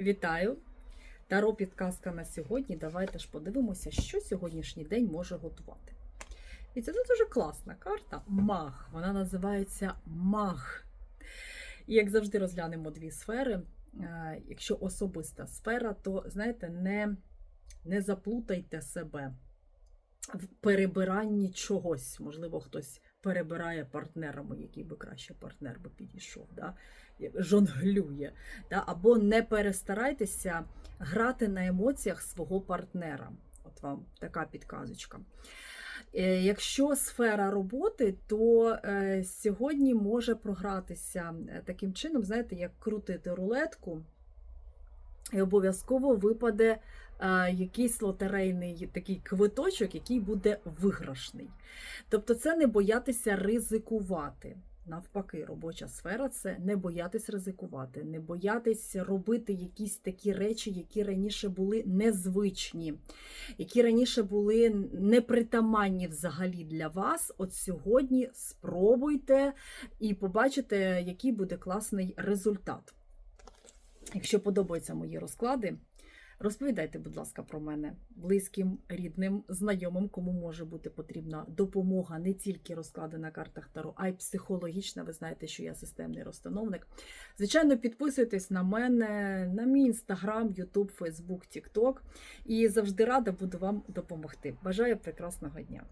Вітаю! Таро підказка на сьогодні. Давайте ж подивимося, що сьогоднішній день може готувати. І це дуже класна карта Маг. Вона називається Маг. І як завжди розглянемо дві сфери. Е, Якщо особиста сфера, то знаєте, не, не заплутайте себе в перебиранні чогось. Можливо, хтось перебирає партнерами, який би краще партнер би підійшов, да? жонглює. Да? Або не перестарайтеся грати на емоціях свого партнера. От вам така підказочка. Е, Якщо сфера роботи, то е, сьогодні може програтися е, таким чином, знаєте, як крутити рулетку, і обов'язково випаде е, якийсь лотерейний такий квиточок, який буде виграшний. Тобто, це не боятися ризикувати. Навпаки, робоча сфера це не боятись ризикувати, не боятись робити якісь такі речі, які раніше були незвичні, які раніше були непритаманні взагалі для вас. От сьогодні спробуйте і побачите, який буде класний результат. Якщо подобаються мої розклади, розповідайте, будь ласка, про мене близьким, рідним, знайомим, кому може бути потрібна допомога не тільки розклади на картах Таро, а й психологічна. Ви знаєте, що я системний розстановник. Звичайно, підписуйтесь на мене, на мій інстаграм, Ютуб, Фейсбук, Тікток. І завжди рада буду вам допомогти. Бажаю прекрасного дня!